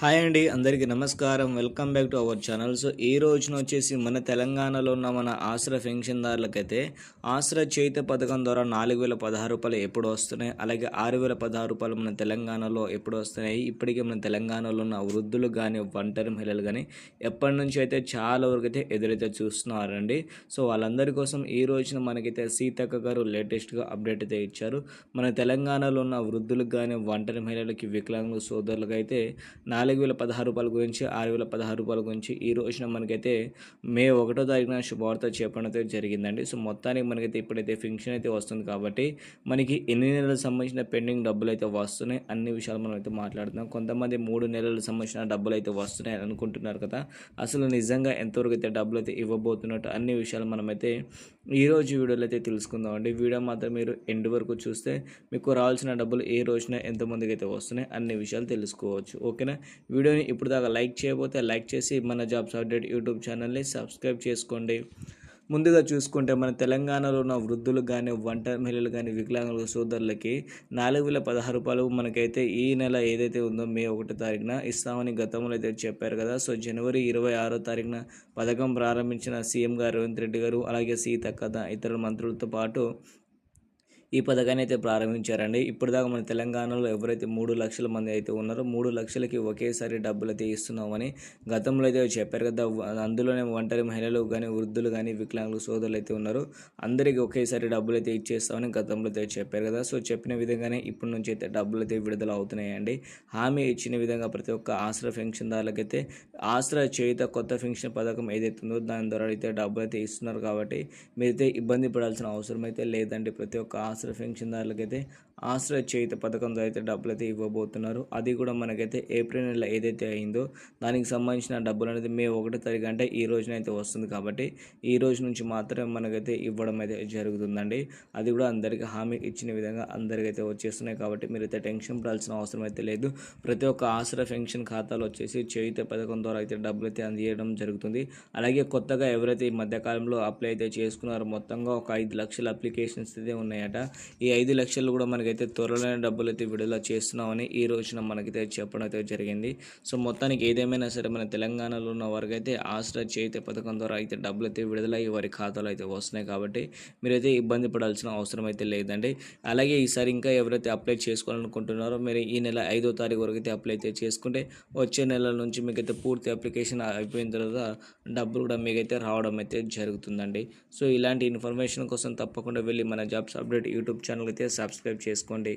Hi అండి అందరికీ నమస్కారం. Welcome back to our channel. So ఈ రోజున వచ్చేసి మన తెలంగాణలో ఉన్న మన ఆశ్ర పెన్షన్దారులకైతే ఆశ్ర చేత పథకం ద్వారా నాలుగు వేల పదహారు రూపాయలు ఎప్పుడు వస్తున్నాయి అలాగే ఆరు వేల పదహారు రూపాయలు మన తెలంగాణలో ఎప్పుడు వస్తున్నాయి ఇప్పటికే మన తెలంగాణలో ఉన్న వృద్ధులు కానీ ఒంటరి మహిళలు కానీ ఎప్పటి నుంచి అయితే చాలా వరకు అయితే ఎదురైతే చూస్తున్నారండి. సో వాళ్ళందరి కోసం ఈ రోజున మనకైతే సీతక్క గారు లేటెస్ట్గా అప్డేట్ అయితే ఇచ్చారు. మన తెలంగాణలో ఉన్న వృద్ధులకు కానీ ఒంటరి మహిళలకి వికలాంగుల సోదరులకు అయితే నాలుగు నాలుగు వేల పదహారు రూపాయల గురించి ఆరు వేల పదహారు రూపాయల గురించి ఈ రోజున మనకైతే మే ఒకటో తారీఖున శుభవార్త చెప్పడం అయితే జరిగిందండి. సో మొత్తానికి మనకైతే ఇప్పుడైతే ఫంక్షన్ అయితే వస్తుంది కాబట్టి మనకి ఎన్ని నెలలకు సంబంధించిన పెండింగ్ డబ్బులు అయితే వస్తున్నాయి అన్ని విషయాలు మనం అయితే మాట్లాడుతున్నాం. కొంతమంది మూడు నెలలకు సంబంధించిన డబ్బులు అయితే వస్తున్నాయి అనుకుంటున్నారు కదా. అసలు నిజంగా ఎంతవరకు అయితే డబ్బులు అయితే ఇవ్వబోతున్నట్టు అన్ని విషయాలు మనమైతే ఈరోజు వీడియోలో అయితే తెలుసుకుందామండి వీడియో మాత్రం మీరు ఎండ్ వరకు చూస్తే మీకు రావాల్సిన డబ్బులు ఏ రోజున ఎంతమందికి అయితే వస్తున్నాయి అన్ని విషయాలు తెలుసుకోవచ్చు. ఓకేనా? వీడియోని ఇప్పుడు దాకా లైక్ చేయబోతే లైక్ చేసి మన జాబ్స్ అప్డేట్ యూట్యూబ్ ఛానల్ని సబ్స్క్రైబ్ చేసుకోండి. ముందుగా చూసుకుంటే మన తెలంగాణలో ఉన్న వృద్ధులు కానీ వంట మహిళలు కానీ వికలాంగుల సోదరులకి నాలుగు వేల పదహారు రూపాయలు మనకైతే ఈ నెల ఏదైతే ఉందో మే ఒకటో తారీఖున ఇస్తామని గతంలో అయితే చెప్పారు కదా. సో జనవరి ఇరవై ఆరో తారీఖున పథకం ప్రారంభించిన సీఎం గారు రేవంత్ రెడ్డి గారు అలాగే సీతక్క ఇతర మంత్రులతో పాటు ఈ పథకాన్ని అయితే ప్రారంభించారండి. ఇప్పటిదాకా మన తెలంగాణలో ఎవరైతే మూడు లక్షల మంది అయితే ఉన్నారో మూడు లక్షలకి ఒకేసారి డబ్బులు అయితే ఇస్తున్నామని గతంలో అయితే చెప్పారు కదా. అందులోనే ఒంటరి మహిళలు కానీ వృద్ధులు కానీ వికలాంగులు సోదరులు అయితే ఉన్నారు. అందరికీ ఒకేసారి డబ్బులు అయితే ఇచ్చేస్తామని గతంలో అయితే చెప్పారు కదా. సో చెప్పిన విధంగానే ఇప్పటి నుంచి అయితే డబ్బులు అయితే విడుదల అవుతున్నాయండి. హామీ ఇచ్చిన విధంగా ప్రతి ఒక్క ఆశ్రయ పెన్షన్దారులకైతే ఆసరా చేయుత కొత్త పెన్షన్ పథకం ఏదైతే ఉందో దాని ద్వారా అయితే డబ్బులు అయితే ఇస్తున్నారు కాబట్టి మీరైతే ఇబ్బంది పడాల్సిన అవసరం అయితే లేదండి. ప్రతి ఒక్క ఆశ్రయ పెన్షన్దారులకైతే ఆశ్రయ చేయుత పథకంతో అయితే డబ్బులు అయితే ఇవ్వబోతున్నారు. అది కూడా మనకైతే ఏప్రిల్ నెల ఏదైతే అయిందో దానికి సంబంధించిన డబ్బులు అనేది మే ఒకటో తారీఖు అంటే ఈ రోజున అయితే వస్తుంది కాబట్టి ఈ రోజు నుంచి మాత్రమే మనకైతే ఇవ్వడం అయితే జరుగుతుందండి. అది కూడా అందరికీ హామీ ఇచ్చిన విధంగా అందరికైతే వచ్చేస్తున్నాయి కాబట్టి మీరైతే టెన్షన్ పడాల్సిన అవసరం అయితే లేదు. ప్రతి ఒక్క ఆశ్రయ పెన్షన్ ఖాతాలో వచ్చేసి చేయుత పథకం ద్వారా అయితే డబ్బులు అయితే అందియడం జరుగుతుంది. అలాగే కొత్తగా ఎవరైతే ఈ మధ్యకాలంలో అప్లై అయితే చేసుకున్నారో మొత్తంగా ఒక ఐదు లక్షల అప్లికేషన్స్ అయితే ఉన్నాయట. ఈ ఐదు లక్షలు కూడా మనకి మనకైతే త్వరలోనే డబ్బులు అయితే విడుదల చేస్తున్నామని ఈ రోజున మనకైతే చెప్పడం అయితే జరిగింది. సో మొత్తానికి ఏదేమైనా సరే మన తెలంగాణలో ఉన్న వారికైతే ఆసరా చేతి పథకం ద్వారా అయితే డబ్బులు అయితే విడుదలయ్యి వారి ఖాతాలో అయితే వస్తున్నాయి కాబట్టి మీరైతే ఇబ్బంది పడాల్సిన అవసరం అయితే లేదండి. అలాగే ఈసారి ఇంకా ఎవరైతే అప్లై చేసుకోవాలనుకుంటున్నారో మీరు ఈ నెల ఐదో తారీఖు వరకు అయితే అప్లై అయితే చేసుకుంటే వచ్చే నెల నుంచి మీకైతే పూర్తి అప్లికేషన్ అయిపోయిన తర్వాత డబ్బులు కూడా మీకైతే రావడం అయితే జరుగుతుందండి. సో ఇలాంటి ఇన్ఫర్మేషన్ కోసం తప్పకుండా వెళ్ళి మన జాబ్స్ అప్డేట్ యూట్యూబ్ ఛానల్ అయితే సబ్స్క్రైబ్ చేసుకోండి.